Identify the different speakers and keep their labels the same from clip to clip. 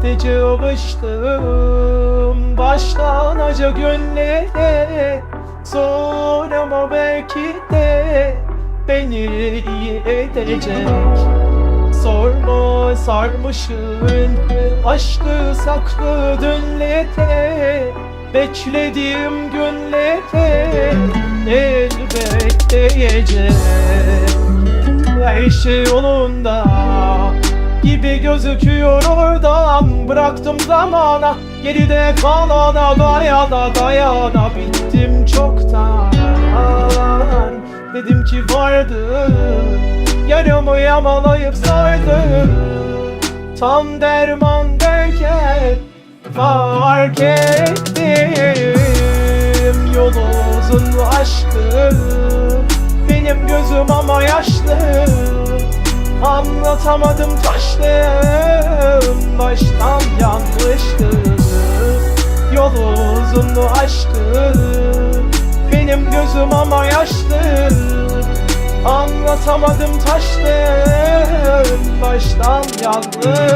Speaker 1: Sadece alıştım baştan acı günlere. Sonra ama belki de beni iyi edecek. Sorma sarmışın aşkı saklı dünlete Beklediğim günlete elbet değecek her şey yolunda gibi gözüküyor oradan. Bıraktım zamana geride kalana dayana dayana. Bittim çoktan. Dedim ki vardı Yarımı yamalayıp sardı Tam derman derken Fark ettim. Yol uzun aşkı Benim gözüm ama yaşlı Anlatamadım taştım Baştan yanlıştı. Yol uzundu aşkı Benim gözüm ama yaşlı Anlatamadım taştım Baştan yanlıştı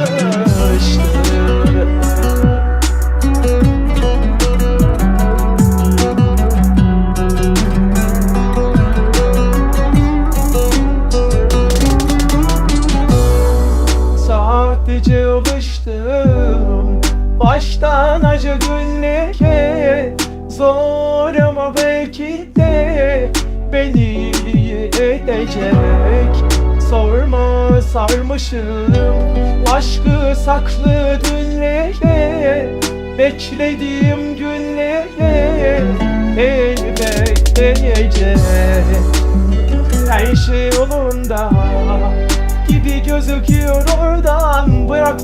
Speaker 1: Baştan acı günlere Zor ama belki de Beni edecek Sorma sarmışım Aşkı saklı dünlere Beklediğim günlere Elbet değecek her şey yolunda gibi gözüküyor oradan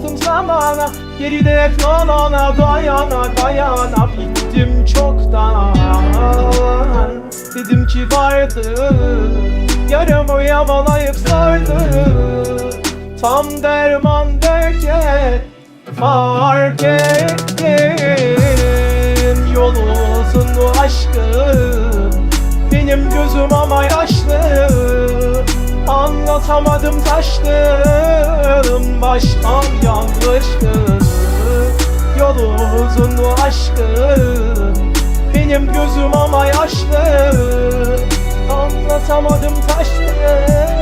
Speaker 1: Bıraktım zamana geride kalana dayana dayana. Bittim çoktan. Dedim ki vardı Yarımı yamalayıp sardı. Tam derman derken Fark ettim. Yol uzundu aşkım? Benim gözüm ama yaşlı Anlatamadım taştım Baştan yanlıştı Yol uzundu aşkım Benim gözüm ama yaşlı. Anlatamadım taştım